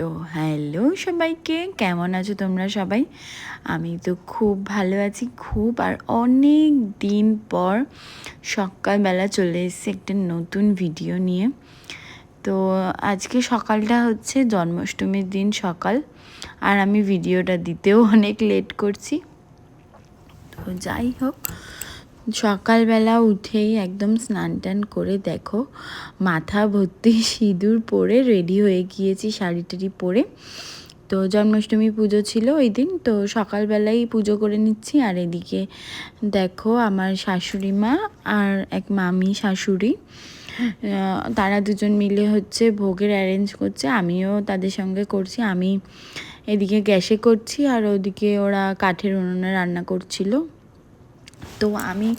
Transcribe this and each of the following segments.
তো হ্যালো সবাইকে, কেমন আছো তোমরা সবাই? আমি তো খুব ভালো আছি, খুব। আর অনেক দিন পর সকালবেলা চলে এসেছি একটা নতুন ভিডিও নিয়ে। তো আজকে সকালটা হচ্ছে জন্মাষ্টমীর দিন সকাল, আর আমি ভিডিওটা দিতেও অনেক লেট করছি। তো যাই হোক সকালবেলা উঠেই একদম স্নান টান করে দেখো, মাথা ভর্তি সিঁদুর পরে রেডি হয়ে গিয়েছি শাড়ি টাড়ি পরে। তো জন্মাষ্টমী পুজো ছিল ওই দিন, তো সকালবেলাই পুজো করে নিচ্ছি। আর এদিকে দেখো আমার শাশুড়ি মা আর এক মামি শাশুড়ি তারা দুজন মিলে হচ্ছে ভোগের অ্যারেঞ্জ করছে। আমিও তাদের সঙ্গে করছি। আমি এদিকে গ্যাসে করছি আর ওদিকে ওরা কাঠের উনুনে রান্না করছিল। তো আমি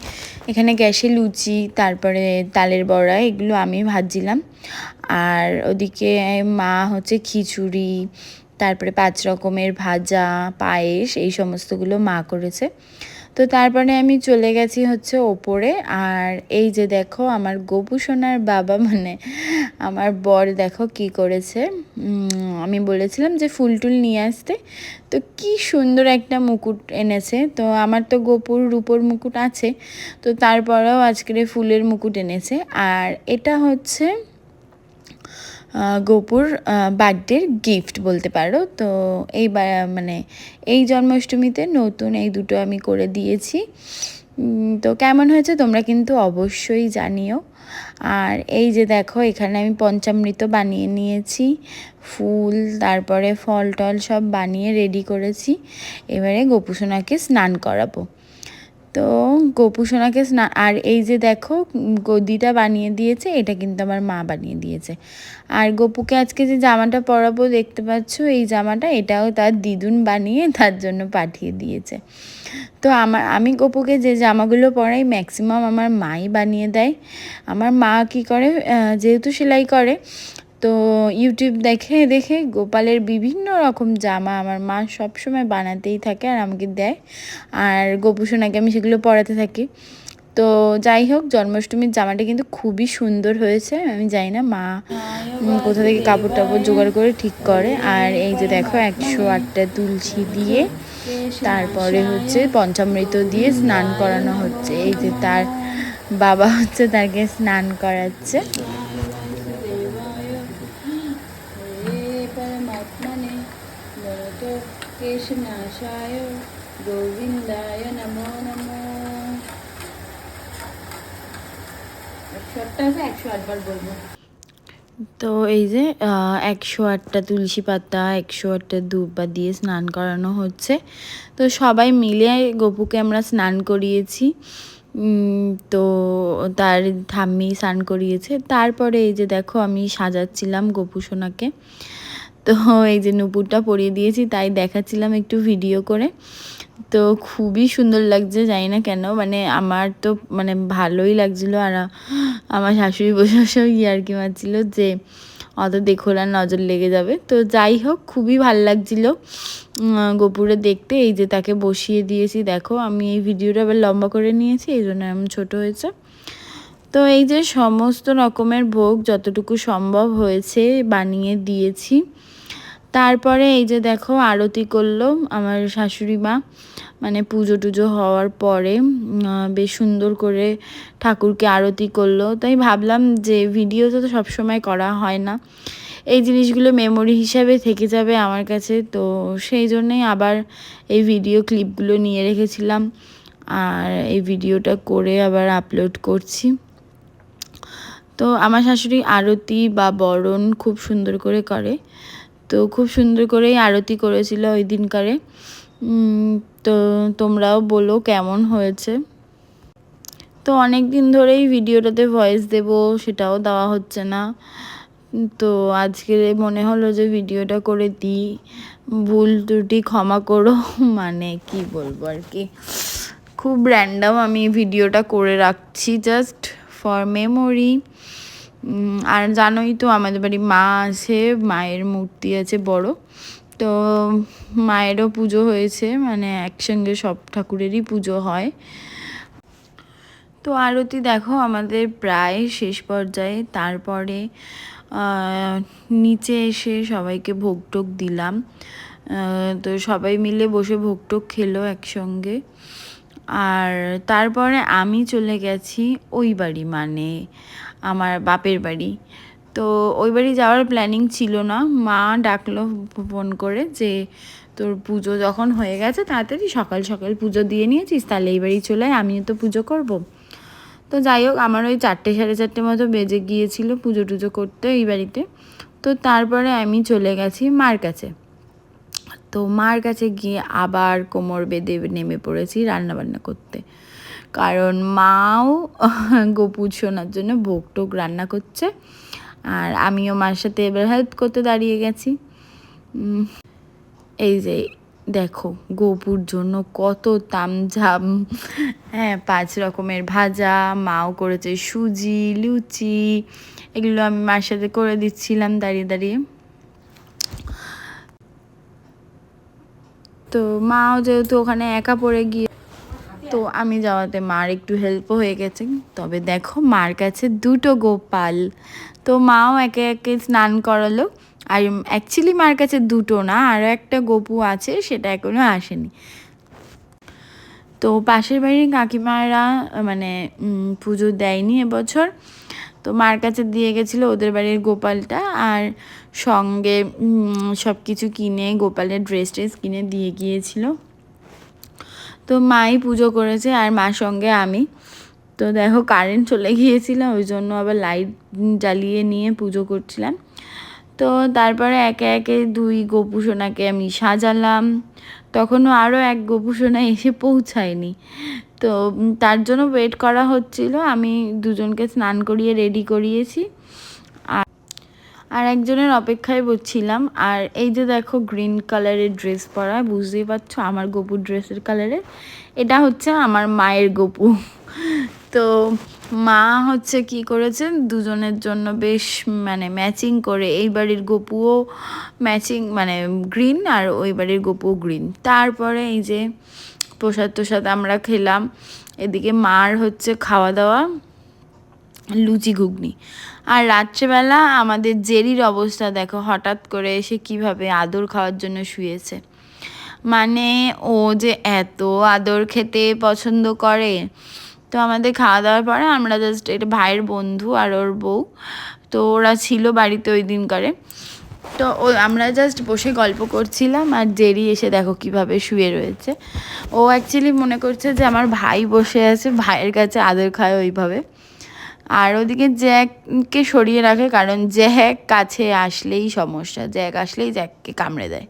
এখানে গ্যাসে লুচি, তারপরে তালের বড়া, এগুলো আমি ভাজছিলাম। আর ওদিকে মা হচ্ছে খিচুড়ি, তারপরে পাঁচ রকমের ভাজা, পায়েস, এই সমস্তগুলো মা করেছে। তো তারপরে আমি চলে গেছি হচ্ছে ওপরে। আর এই যে দেখো আমার গোপু সোনার বাবা মানে আমার বর দেখো কি করেছে। আমি বলেছিলাম যে ফুল টুল নিয়ে আসতে। তো কি সুন্দর একটা মুকুট এনেছে। তো আমার তো গোপুর রূপোর মুকুট আছে। তো তারপরেও আজকের ফুলের মুকুট এনেছে। আর এটা হচ্ছে গোপুর বার্থডের গিফট বলতে পারো। তো এই মানে এই জন্মাষ্টমীতে নতুন এই দুটো আমি করে দিয়েছি। তো কেমন হয়েছে তোমরা কিন্তু অবশ্যই জানিও। আর এই যে দেখো, এখানে আমি পঞ্চামৃত বানিয়ে নিয়েছি। ফুল, তারপরে ফল টল সব বানিয়ে রেডি করেছি। এবারে গোপুসোনাকে স্নান করাবো। তো গোপু সোনাকে স্নান আর এই যে দেখো গদিটা বানিয়ে দিয়েছে, এটা কিন্তু আমার মা বানিয়ে দিয়েছে। আর গোপুকে আজকে যে জামাটা পরাবো দেখতে পাচ্ছ, এই জামাটা এটাও তার দিদুন বানিয়ে তার জন্য পাঠিয়ে দিয়েছে। তো আমার আমি গোপুকে যে জামাগুলো পরাই ম্যাক্সিমাম আমার মাই বানিয়ে দেয়। আমার মা কি করে যেহেতু সেলাই করে তো ইউটিউব দেখে দেখে গোপালের বিভিন্ন রকম জামা আমার মা সবসময় বানাতেই থাকে আর আমাকে দেয়। আর গোপুসোনাকে আমি সেগুলো পরাতে থাকি। তো যাই হোক, জন্মাষ্টমীর জামাটা কিন্তু খুবই সুন্দর হয়েছে। আমি জানি না মা কোথা থেকে কাপড় টাপড় জোগাড় করে ঠিক করে। আর এই যে দেখো, একশো আটটা তুলসী দিয়ে তারপরে হচ্ছে পঞ্চামৃত দিয়ে স্নান করানো হচ্ছে। এই যে তার বাবা হচ্ছে তাকে স্নান করাচ্ছে। কেশনাশায় গোবিন্দায় নমো নমো তো এই যে একশো আটটা তুলসী পাতা, একশো আটটা ধূপবা দিয়ে স্নান করানো হচ্ছে। তো সবাই মিলে গপুকে আমরা স্নান করিয়েছি। তো তার ঠাম্মি স্নান করিয়েছে। তারপরে এই যে দেখো আমি সাজাচ্ছিলাম গপু সোনাকে তো এই যে নুপুরটা পরিয়ে দিয়েছি, তাই দেখাচ্ছিলাম একটু ভিডিও করে। তো খুবই সুন্দর লাগছে, জানি না কেন। মানে আমার তো মানে ভালোই লাগছিল আর আমার শাশুড়ি বসে বসেও কি মারছিল যে, অত দেখো না, নজর লেগে যাবে। তো যাই হোক, খুবই ভালো লাগছিল। গোপুরে দেখতে, এই যে তাকে বসিয়ে দিয়েছি। দেখো, আমি এই ভিডিওটা আবার লম্বা করে নিয়েছি, এই জন্য এমন ছোটো হয়েছে। তো এই যে সমস্ত রকমের ভোগ যতটুকু সম্ভব হয়েছে, বানিয়ে দিয়েছি। তারপরে এই যে দেখো আরতি করল আমার শাশুড়ি মা। মানে পুজো টুজো হওয়ার পরে বেশ সুন্দর করে ঠাকুরকে আরতি করল। তাই ভাবলাম যে ভিডিও তো সবসময় করা হয় না। এই জিনিসগুলো মেমোরি হিসাবে থেকে যাবে আমার কাছে। তো সেই জন্যেই আবার এই ভিডিও ক্লিপগুলো নিয়ে রেখেছিলাম। আর এই ভিডিওটা করে আবার আপলোড করছি। তো আমার শাশুড়ি আরতি বা বরণ খুব সুন্দর করে করে। তো খুব সুন্দর করেই আরতি করেছিল ওই দিনকারে। তো তোমরাও বলো কেমন হয়েছে। তো অনেক দিন ধরেই ভিডিওটাতে ভয়েস দেব, সেটাও দেওয়া হচ্ছে না। তো আজকে মনে হলো যে ভিডিওটা করে দিই। ভুল ত্রুটি ক্ষমা করো মানে কি বলব আর কি। খুব র্যান্ডাম আমি ভিডিওটা করে রাখছি জাস্ট ফর মেমোরি আর জানোই তো আমাদের বাড়ি মা আছে, মায়ের মূর্তি আছে বড়। তো মায়েরও পুজো হয়েছে মানে একসঙ্গে সব ঠাকুরেরই পুজো হয়। তো আরতি দেখো আমাদের প্রায় শেষ পর্যায়ে। তারপরে নিচে এসে সবাইকে ভোগ টোক দিলাম তো সবাই মিলে বসে ভোগ টোক খেলো একসঙ্গে। আর তারপরে আমি চলে গেছি ওই বাড়ি মানে আমার বাপের বাড়ি। তো ওই বাড়ি যাওয়ার প্ল্যানিং ছিল না। মা ডাকলো ফোন করে যে, তোর পুজো যখন হয়ে গেছে, তাড়াতাড়ি সকাল সকাল পুজো দিয়ে নিয়েছিস, তাহলে এই বাড়ি চলে আমিও তো পুজো করব। তো যাই হোক, আমার ওই চারটে সাড়ে চারটে মতো বেজে গিয়েছিল পুজো টুজো করতে এই বাড়িতে। তো তারপরে আমি চলে গেছি মার কাছে। তো মার কাছে গিয়ে আবার কোমর বেঁধে নেমে পড়েছি রান্না বান্না করতে। কারণ মাও গোপু শোনার জন্য ভোগ টোক রান্না করছে। আর আমিও মার সাথে এবার হেল্প করতে দাঁড়িয়ে গেছি। এই যে দেখো গোপুর জন্য কত তামঝাম হ্যাঁ পাঁচ রকমের ভাজা, মাও করেছে সুজি, লুচি, এগুলো আমি মার সাথে করে দিচ্ছিলাম দাঁড়িয়ে দাঁড়িয়ে। তো মাও যেহেতু ওখানে একা পড়ে গিয়ে তো আমি যাওয়াতে মার একটু হেল্পও হয়ে গেছে। তবে দেখো মার কাছে দুটো গোপাল। তো মাও একে একে স্নান করালো। আর অ্যাকচুয়ালি মার কাছে দুটো না আরও একটা গপু আছে সেটা এখনও আসেনি। তো পাশের বাড়ির কাকিমারা মানে পুজো দেয়নি এবছর। তো মার কাছে দিয়ে গেছিল ওদের বাড়ির গোপালটা। আর সঙ্গে সব কিছু কিনে গোপালের ড্রেস ট্রেস কিনে দিয়ে গিয়েছিল। তো মাই পুজো করেছে আর মার সঙ্গে আমি। তো দেখো কারেন্ট চলে গিয়েছিল, ওই জন্য আবার লাইট জ্বালিয়ে নিয়ে পুজো করছিলাম। তো তারপরে একে একে দুই গোপুসোনাকে আমি সাজালাম। তখনও আরও এক গোপুসোনা এসে পৌঁছায়নি। তো তার জন্য ওয়েট করা হচ্ছিল, আমি দুজনকে স্নান করিয়ে রেডি করিয়েছি। আর একজনের অপেক্ষায় বসছিলাম আর এই যে দেখো গ্রিন কালারের ড্রেস পরা, বুঝতেই পারছ আমার গপুর ড্রেসের কালারের এটা হচ্ছে আমার মায়ের গপু। তো মা হচ্ছে কি করেছে দুজনের জন্য বেশ মানে ম্যাচিং করে, এই বাড়ির গপুও ম্যাচিং মানে গ্রিন আর ওই বাড়ির গপুও গ্রিন তারপরে এই যে প্রসাদ টোসাদ আমরা খেলাম, এদিকে মার হচ্ছে খাওয়া দাওয়া লুচি ঘুগনি। আর রাত্রেবেলা আমাদের জেরির অবস্থা দেখো, হঠাৎ করে এসে কীভাবে আদর খাওয়ার জন্য শুয়েছে। মানে ও যে এত আদর খেতে পছন্দ করে, তো আমাদের খাওয়া দাওয়ার পরে আমরা জাস্ট এটা ভাইয়ের বন্ধু আর ওর বউ, তো ওরা ছিল বাড়িতে ওই দিন করে তো ও, আমরা জাস্ট বসে গল্প করছিলাম আর জেরি এসে দেখো কীভাবে শুয়ে রয়েছে। ও অ্যাকচুয়ালি মনে করছে যে আমার ভাই বসে আছে, ভাইয়ের কাছে আদর খায় ওইভাবে। আর ওদিকে জ্যাককে সরিয়ে রাখে, কারণ জ্যাক কাছে আসলেই সমস্যা। জ্যাক আসলেই জ্যাককে কামড়ে দেয়।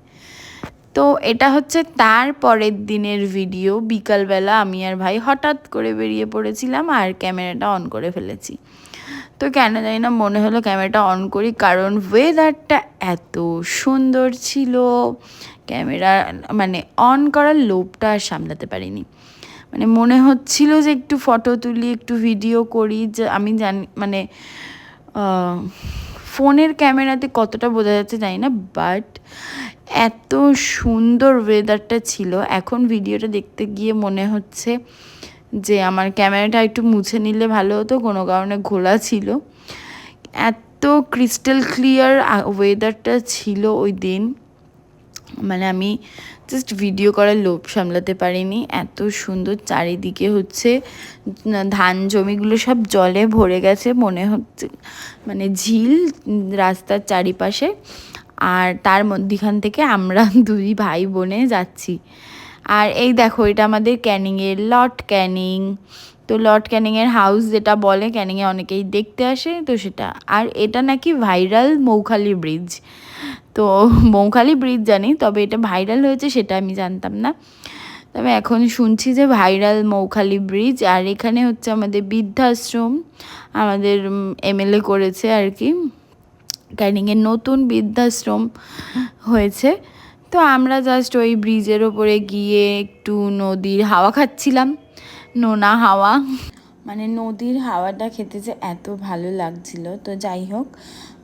তো এটা হচ্ছে তার পরের দিনের ভিডিও। বিকালবেলা আমি আর ভাই হঠাৎ করে বেরিয়ে পড়েছিলাম আর ক্যামেরাটা অন করে ফেলেছি। তো কেন জানি না, মনে হলো ক্যামেরাটা অন করি, কারণ ওয়েদারটা এত সুন্দর ছিল। ক্যামেরা মানে অন করার লোভটা আর সামলাতে পারিনি। মানে মনে হচ্ছিল যে একটু ফটো তুলি, একটু ভিডিও করি, যে আমি জানি মানে ফোনের ক্যামেরাতে কতটা বোঝা যাচ্ছে জানি না বাট এত সুন্দর ওয়েদারটা ছিল। এখন ভিডিওটা দেখতে গিয়ে মনে হচ্ছে যে আমার ক্যামেরাটা একটু মুছে নিলে ভালো হতো, কোনো কারণে ঘোলা ছিল। এত ক্রিস্টাল ক্লিয়ার ওয়েদারটা ছিল ওই দিন। মানে আমি জাস্ট ভিডিও করার লোভ সামলাতে পারিনি। এত সুন্দর চারিদিকে হচ্ছে ধান জমিগুলো সব জলে ভরে গেছে, মনে হচ্ছে মানে ঝিল রাস্তার চারিপাশে। আর তার মধ্যিখান থেকে আমরা দুই ভাই বোনে যাচ্ছি। আর এই দেখো, এটা আমাদের ক্যানিংয়ের লট ক্যানিং তো লর্ড ক্যানিংয়ের হাউস যেটা বলে, ক্যানিংয়ে অনেকেই দেখতে আসে, তো সেটা। আর এটা নাকি ভাইরাল মৌখালি ব্রিজ। তো মৌখালি ব্রিজ জানি, তবে এটা ভাইরাল হয়েছে সেটা আমি জানতাম না। তবে এখন শুনছি যে ভাইরাল মৌখালি ব্রিজ, আর এখানে হচ্ছে আমাদের বৃদ্ধাশ্রম, আমাদের এমএলএ করেছে আর কি। ক্যানিংয়ের নতুন বৃদ্ধাশ্রম হয়েছে। তো আমরা জাস্ট ওই ব্রিজের ওপরে গিয়ে একটু নদীর হাওয়া খাচ্ছিলাম। নোনা হাওয়া। মানে নদীর হাওয়াটা খেতে যে এত ভালো লাগছিল। তো যাই হোক,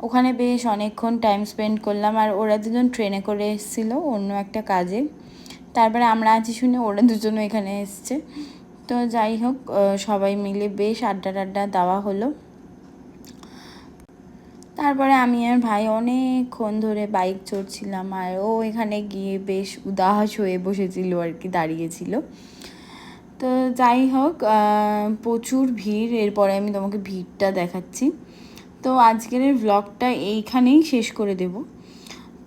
ওখানে বেশ অনেকক্ষণ টাইম স্পেন্ড করলাম আর ওরা দুজন ট্রেনে করে এসেছিল অন্য একটা কাজে। তারপরে আমরা আছি শুনে ওরা দুজনও এখানে এসছে। তো যাই হোক সবাই মিলে বেশ আড্ডা টাড্ডা দেওয়া হলো। তারপরে আমি আর ভাই অনেকক্ষণ ধরে বাইক চড়ছিলাম আর ও এখানে গিয়ে বেশ উদাস হয়ে বসেছিল আর কি, দাঁড়িয়েছিল। তো যাই হোক প্রচুর ভিড়। এরপরে আমি তোমাকে ভিড়টা দেখাচ্ছি। তো আজকের ব্লগটা এইখানেই শেষ করে দেব।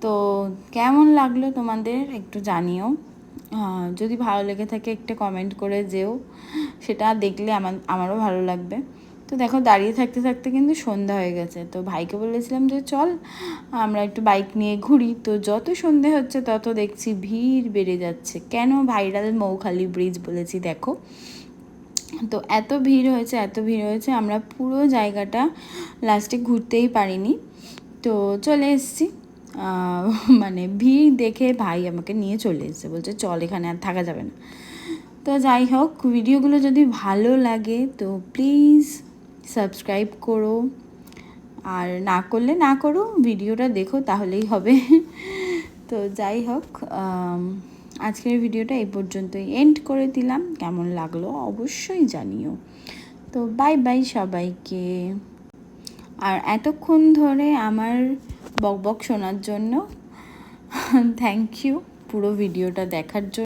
তো কেমন লাগল তোমাদের একটু জানিও। যদি ভালো লেগে থাকে একটা কমেন্ট করে যেও। সেটা দেখলে আমার, আমারও ভালো লাগবে। তো দেখো দাঁড়িয়ে থাকতে থাকতে কিন্তু সন্ধ্যা হয়ে গেছে। তো ভাইকে বলেছিলাম যে, চল, আমরা একটু বাইক নিয়ে ঘুরি। তো যত সন্ধে হচ্ছে, তত দেখছি ভিড় বেড়ে যাচ্ছে। কেন ভাইরাল মৌখালি ব্রিজ বলেছি, দেখো। তো এত ভিড় হয়েছে, এত ভিড় হয়েছে, আমরা পুরো জায়গাটা লাস্টে ঘুরতেই পারিনি। তো চলে এসছি। মানে ভিড় দেখে ভাই আমাকে নিয়ে চলে এসেছে। বলছে, চল, এখানে আর থাকা যাবে না। তো যাই হোক, ভিডিওগুলো যদি ভালো লাগে, তো প্লিজ সাবস্ক্রাইব করো। আর না করলে না করো, ভিডিওটা দেখো তাহলেই হবে। তো যাই হোক আজকের ভিডিওটা এই পর্যন্তই এন্ড করে দিলাম। কেমন লাগল অবশ্যই জানিও। তো বাই বাই সবাইকে। আর এতক্ষণ ধরে আমার বকবক শোনার জন্য থ্যাংক ইউ পুরো ভিডিওটা দেখার জন্য।